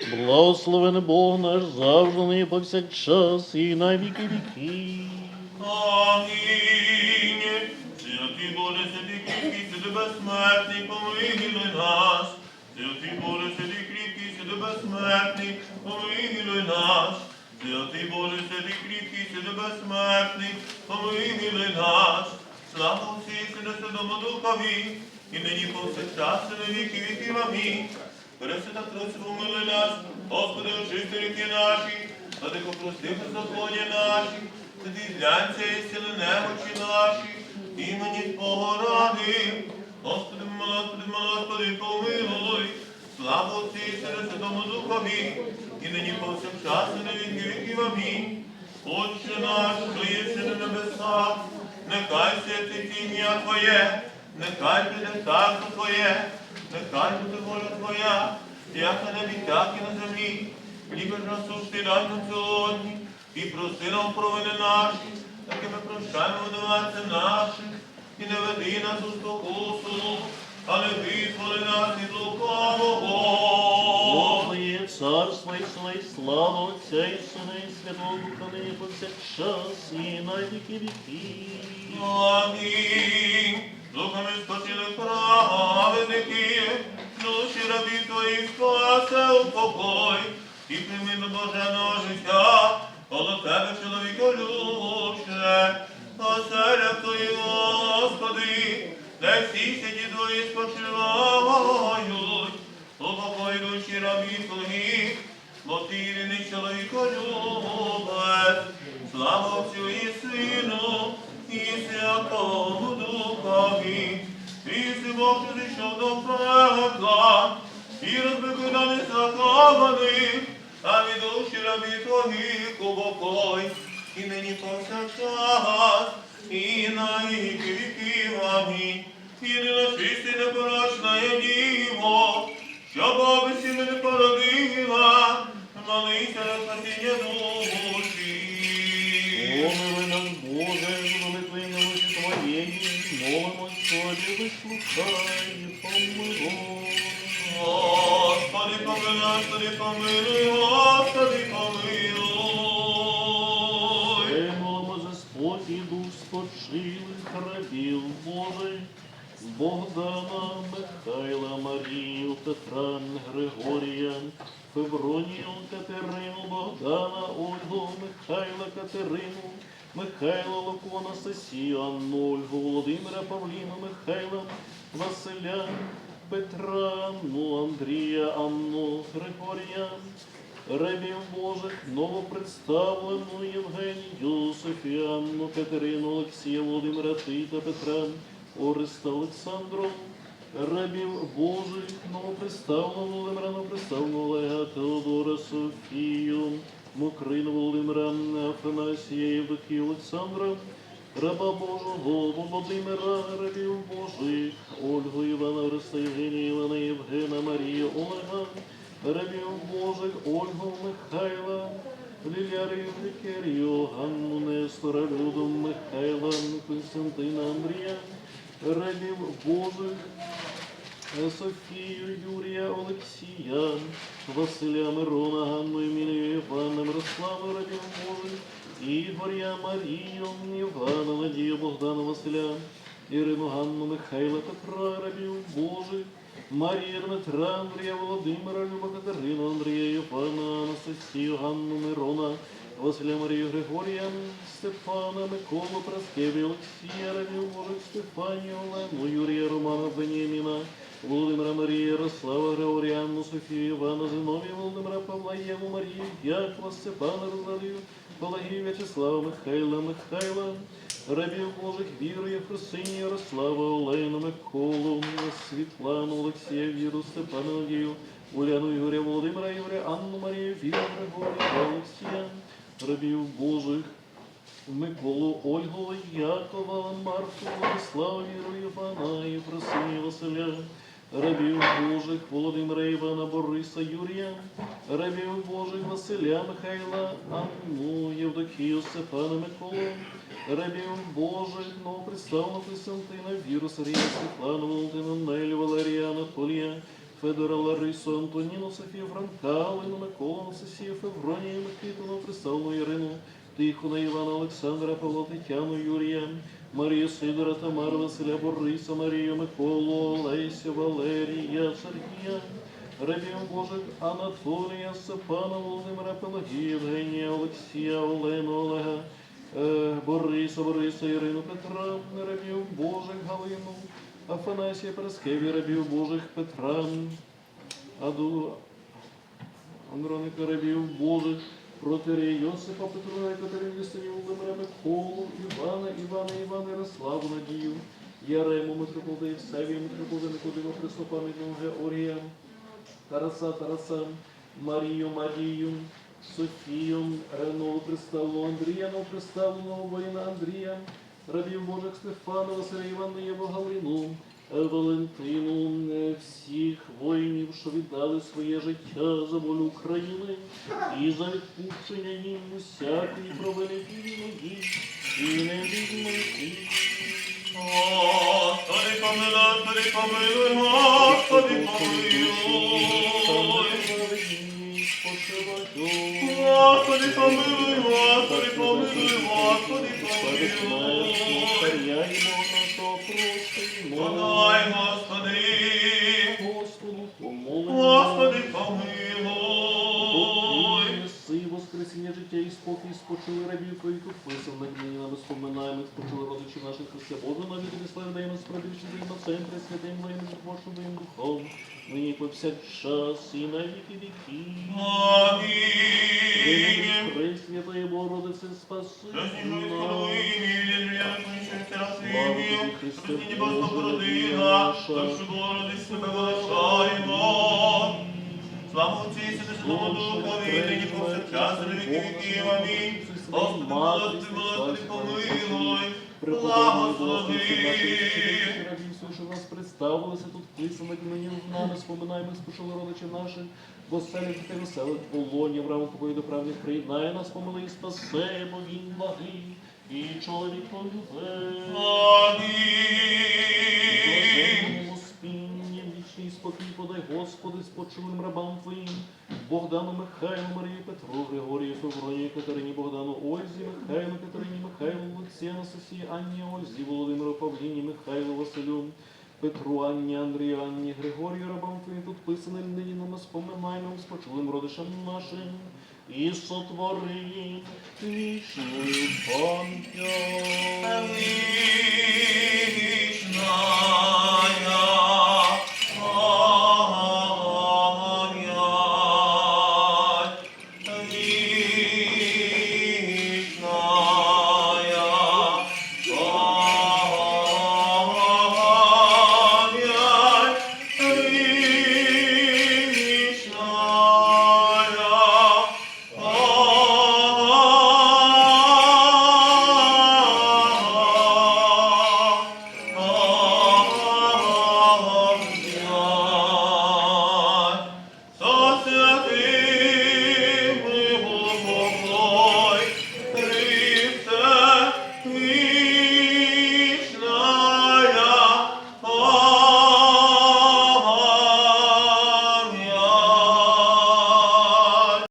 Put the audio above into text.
Благословений Бог наш завжди нині повсякчас і на віки віки. Амінь. Святий Боже, святий кріпкий, святий безсмертний, помилуй нас. Святий Боже, святий кріпкий, святий безсмертний, помилуй нас. Святий Боже, святий кріпкий, святий безсмертний, помилуй нас. Слава Отцю Сину, Святому Духові, і нині повсякчас, і на віки віків. Амінь. Пресвята Тройця, помилуй нас, Господи, очисти ріки наші, та ти прости беззаконня наші, ти глянься і сили немочі наші, імені Твого ради. Господи, Господи, Господи, помилуй, слава Отцю і Святому Духові, і нині повсякчас, і на віки віків. Амінь. Отче наш, що єси на небесах, нехай святить ім'я Твоє, нехай буде царство Твоє, нехай буде воля Твоя, як на небі, так і на землі. Хліб насущний дай нам сьогодні, і прости нам провини наші, так і ми прощаємо винуватцям нашим, і не веди нас у спокусу, але визволи нас від лукавого. Твоє царство і сила, і слава Отця і Сина, і Святого Духа нині повсякчас і на віки віки. Амінь. Духами спасили праведники, душі рабі твої спасе упокой, і прийми до Боженого життя, коло тебе, чоловіка люще, оселя твої, Господи, де всі сіді твої спочивають, упокой душі рабі твої, бо ти єдиний чоловіка любець, слава Отцю і Сину, і Святому І си Бог, зійшов до пекла, і розбив даний закований, а від душі рабі твоїх упокой, і нині повсякчас, і на віки віків. Амінь. І не нашисти непорочна є діво, що Бога сіли не породила, молися на спасіння душі. Тобі, вислухай, помилуй. Господи, помилуй, Господи, помилуй, Господи, помилуй. Молимо за спокій душ спочилих рабів Божих, Богдана, Михайла, Марію, Петра, Григорія, Февронію, Катерину, Богдана, Ольгу, Михайла, Катерину, Михайла, Луку, Анастасію, Анну, Ольгу, Володимира, Павліну, Михайла, Василя, Петра, Анну, Андрія, Анну, Григорія, Рабів Божих, новопредставлену Євгенію, Софіанну, Катерину, Олексія, Володимира, Тита, Петра, Ореста, Олександру, рабів Божих, новопредставлену Володимира, новопредставлену Олега, Теодора, Софію, Мокрину, Володимира, Афанасія, Євдокію, Олександра, раба Божого, Володимира, рабів Божих, Ольгу, Івана, Ореста, Євгенія, Івана, Євгена, Марію, Олега, рабів Божих, Ольгу, Михайла, Лілярію, Вікерію, Ганну, Нестора, Люду, Михайла, Константина, Андрія, рабів Божих, Софію, Юрія, Олексія, Василя, Мирона, Ганну, Емілію, Івана, Мирослава, рабів Божих, Ігоря, Марію, Івана, Надію, Богдана, Василя, Ірину, Ганну, Михайла, Петра, рабів Божих, Марія, Дмитра, Андрія, Володимира, Люба, Катерину, Андрія, Івана, Анастасію, Ганну, Мирона, Василя, Марію, Григорія, Стефана, Миколу, Праскеві, Олексія, Равів, Божих, Стефанію, Олену, Юрія, Романа, Бенєміна, Володимира, Марія, Ярослава, Григоріанну, Софію, Івана, Зиновія, Володимира, Павла, Єву, Марію, Якова, Степана, Розалію, Палагію, В'ячеслава, Михайла, Михайла, рабів Божих, Віру, Христині, Ярослава, Олену, Миколу, Світлану, Олексія, Віру, Степана, Надію, Уляну, Ігоря, Володимира, Ігоря, Анну, Марію, Віру, Григорія, Олексія, рабів Божих, Миколу, Ольгу, Якова, Марку, Владислава, Віру, Івана, Єфросинію, Василя, рабів Божих, Володимира, Івана, Бориса, Юрія, рабів Божих, Василя, Михайла, Анну, Євдокію, Степана, Миколу, рабів Божих, новопредставленого Константина, Віру, Сергія, Валерія, Анатолія, Федора, Ларису, Антоніну, Софію, Франка, Олину, Миколу, Анастасію, Февронію, Микитину, Представну Ірину, Тихона, Івана, Олександра, Павла, Тетяну, Юрія, Марію, Сидора, Тамару, Василя, Бориса, Марію, Миколу, Олеся, Валерія, Сергія, Рабів Божих, Анатолія, Степана, Володимира, Пелагія, Євгенія, Олексія, Олену, Олега, е, Бориса, Бориса, Ірину, Петра, рабів Божих, Галину, Афанасія, Параскеві, рабів Божих, Петра, Аду, Андроника, рабів Божих, Протерія Йосипа, Петра, Катерину, Лісарів, Володимира, Миколу, Івана, Івана, Івана, Ярославу, Надію, Ярему, митрополита Євсевію, митрополита Никодима, Христопам'ятного Георгія, Тараса, Тараса, Марію, Марію, Софію, Нову Представлену Андрія, Нову Представленого воїна Андрія, рабів Божих Стефана, Василя Івана, Єву Галину, е, Валентину, е, всіх воїнів, що віддали своє життя за волю України і за відпущення їм усякої провини вільної і невільної. Господи, помилуй, Господи, помилуй, Господи, помилуй. Господи, помилуй, Господи, помилуй, Господи, помилуй. Подай, Господи, Господи, помилуй. Неси воскресіння життя і спокій спочили рабів твоїх описав на дні нам споминаємо, спочили родичі наших Христя Боже, навіть тобі слави даємо справедливі даємо центри, святим моїм Божим твоїм духом, нині повсякчас і на віки віки. Амінь. Пресвятої Богородице, спаси Розніжуй Розніні Божа породила, Першу Богородиць тебе величаємо. Слава Отцю і Сину, Духові, нині повсякчас, віки віків. Амінь. Господи, Господи, Господи, помилуй, благослови. що нас представилися тут писаних мені нами, споминаємо, спочили родичів наших, бо селі дітей веселих полоні, в тобою до правних приєднає нас, помили і спасе, бо він благий, і чоловік полюбе. Амінь. Спіння, вічний спокій подай, Господи, спочилим рабам Твоїм, Богдану Михайлу, Марії Петру, Григорію, Февронію, Катерині, Богдану, Ользі, Михайлу, Катерині, Михайлу, Олексію, Анастасії, Анні, Ользі, Володимиру, Павліні, Михайлу, Василю, Петру, Анні, Андрію, Анні, Григорію, рабам Твоїм, тут писаним нині нам споминаємо, спочилим родичам нашим, і сотвори вічною пам'ять.